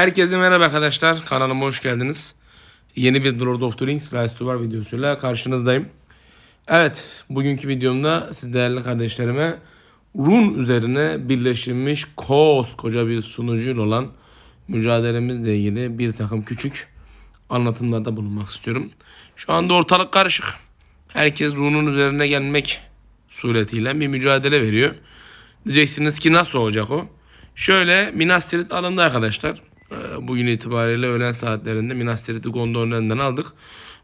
Herkese merhaba arkadaşlar. Kanalıma hoş geldiniz. Yeni bir Lord of the Rings Rise to War videosuyla karşınızdayım. Evet, bugünkü videomda siz değerli kardeşlerime Run üzerine birleştirilmiş koskoca bir sunucuyla olan mücadelemizle ilgili bir takım küçük anlatımlarda bulunmak istiyorum. Şu anda ortalık karışık. Herkes Run'un üzerine gelmek suretiyle bir mücadele veriyor. Diyeceksiniz ki nasıl olacak o? Şöyle Minas Tirith alındı arkadaşlar. Ee, Bugün itibariyle öğlen saatlerinde Minas Tirith'i Gondor'un elinden aldık.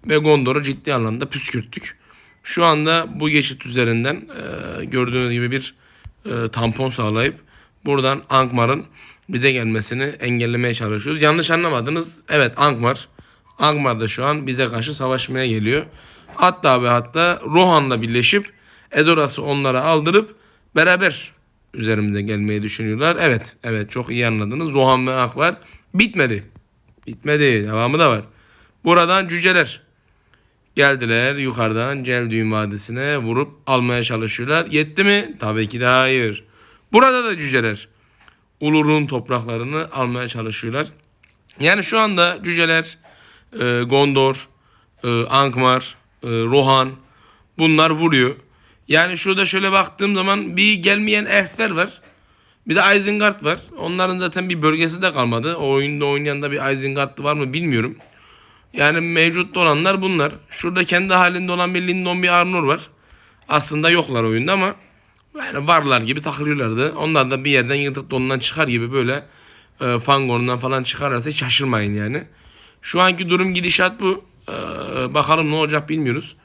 Ve Gondor'u ciddi anlamda püskürttük. Şu anda bu geçit üzerinden e, gördüğünüz gibi bir e, tampon sağlayıp buradan Angmar'ın bize gelmesini engellemeye çalışıyoruz. Yanlış anlamadınız. Evet Angmar. Angmar da şu an bize karşı savaşmaya geliyor. Hatta ve hatta Rohan'la birleşip Edoras'ı onlara aldırıp beraber üzerimize gelmeyi düşünüyorlar. Evet, evet çok iyi anladınız. Rohan ve Akbar bitmedi. Bitmedi. Devamı da var. Buradan cüceler geldiler yukarıdan Celdüğün Vadisi'ne vurup almaya çalışıyorlar. Yetti mi? Tabii ki de hayır. Burada da cüceler Ulur'un topraklarını almaya çalışıyorlar. Yani şu anda cüceler e, Gondor, e, Angmar, e, Rohan bunlar vuruyor. Yani şurada şöyle baktığım zaman bir gelmeyen elfler var. Bir de Isengard var. Onların zaten bir bölgesi de kalmadı. O oyunda oynayan da bir Isengard var mı bilmiyorum. Yani mevcutta olanlar bunlar. Şurada kendi halinde olan bir Lindon bir Arnor var. Aslında yoklar oyunda ama yani varlar gibi takılıyorlardı. Onlar da bir yerden yırtık donundan çıkar gibi böyle e, Fangorn'dan falan çıkarlarsa şaşırmayın yani. Şu anki durum gidişat bu. E, bakalım ne olacak bilmiyoruz.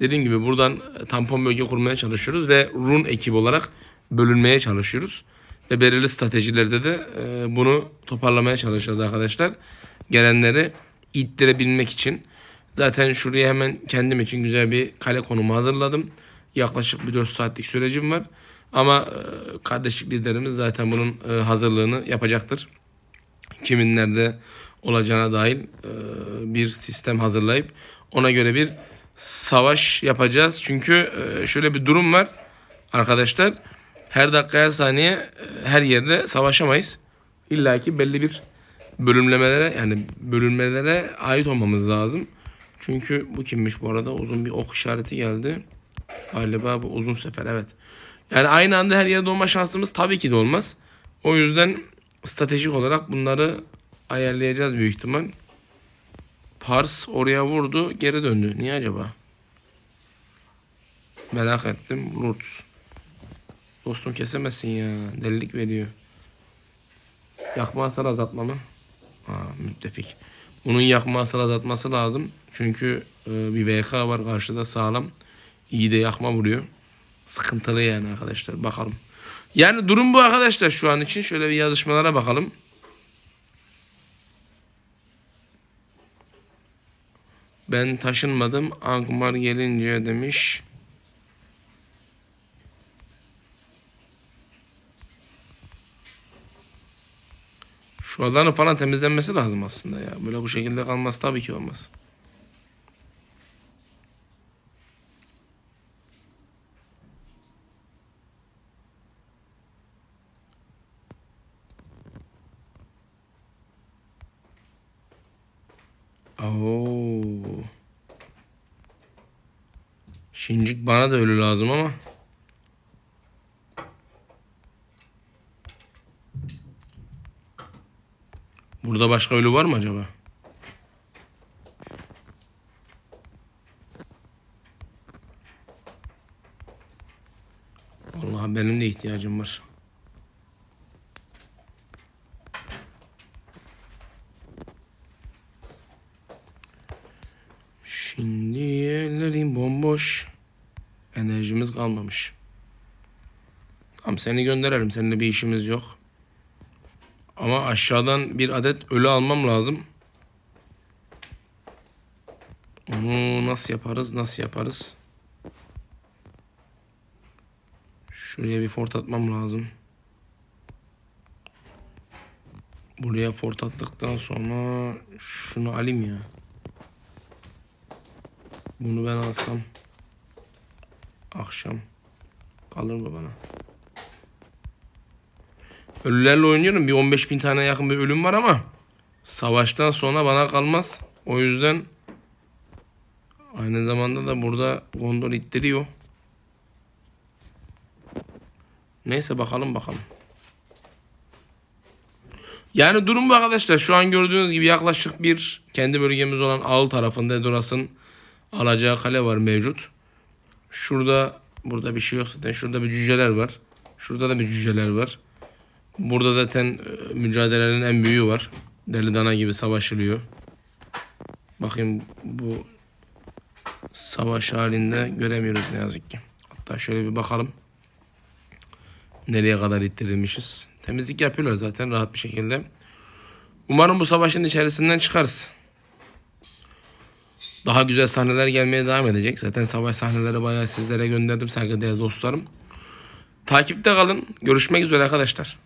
Dediğim gibi buradan tampon bölge kurmaya çalışıyoruz ve Run ekibi olarak bölünmeye çalışıyoruz. Ve belirli stratejilerde de e, bunu toparlamaya çalışacağız arkadaşlar. Gelenleri ittirebilmek için. Zaten şuraya hemen kendim için güzel bir kale konumu hazırladım. Yaklaşık bir 4 saatlik sürecim var. Ama e, kardeşlik liderimiz zaten bunun e, hazırlığını yapacaktır. Kimin nerede olacağına dair e, bir sistem hazırlayıp ona göre bir savaş yapacağız. Çünkü şöyle bir durum var arkadaşlar. Her dakika her saniye e, her yerde savaşamayız. İlla ki belli bir bölümlemelere yani bölünmelere ait olmamız lazım. Çünkü bu kimmiş bu arada? Uzun bir ok işareti geldi. Galiba bu uzun sefer evet. Yani aynı anda her yerde olma şansımız tabii ki de olmaz. O yüzden stratejik olarak bunları ayarlayacağız büyük ihtimal. Pars oraya vurdu geri döndü. Niye acaba? Merak ettim. Lurtz. Dostum kesemezsin ya. Delilik veriyor. Yakma hasar azaltma mı? Aa, müttefik. Bunun yakma hasar azaltması lazım. Çünkü e, bir VK var karşıda sağlam. İyi de yakma vuruyor. Sıkıntılı yani arkadaşlar. Bakalım. Yani durum bu arkadaşlar şu an için. Şöyle bir yazışmalara bakalım. Ben taşınmadım. Angmar gelince demiş. Şu alanı falan temizlenmesi lazım aslında ya. Böyle bu şekilde kalmaz tabii ki olmaz. Oo. Şincik bana da ölü lazım ama. Burada başka ölü var mı acaba? Vallahi benim de ihtiyacım var. Şimdi ellerim bomboş. Enerjimiz kalmamış. Tamam seni gönderelim. Seninle bir işimiz yok. Ama aşağıdan bir adet ölü almam lazım. Onu nasıl yaparız? Nasıl yaparız? Şuraya bir fort atmam lazım. Buraya fort attıktan sonra şunu alayım ya. Bunu ben alsam akşam kalır mı bana? Ölülerle oynuyorum. Bir 15 bin tane yakın bir ölüm var ama Savaştan sonra bana kalmaz. O yüzden aynı zamanda da burada Gondor ittiriyor. Neyse bakalım bakalım. Yani durum bu arkadaşlar. Şu an gördüğünüz gibi yaklaşık bir kendi bölgemiz olan Ağıl tarafında Edoras'ın alacağı kale var mevcut. Şurada burada bir şey yok zaten. Şurada bir cüceler var. Şurada da bir cüceler var. Burada zaten e, mücadelelerin en büyüğü var. Deli dana gibi savaşılıyor. Bakayım bu savaş halinde göremiyoruz ne yazık ki. Hatta şöyle bir bakalım. Nereye kadar ittirilmişiz. Temizlik yapıyorlar zaten rahat bir şekilde. Umarım bu savaşın içerisinden çıkarız. Daha güzel sahneler gelmeye devam edecek. Zaten savaş sahneleri bayağı sizlere gönderdim saygıdeğer dostlarım. Takipte kalın. Görüşmek üzere arkadaşlar.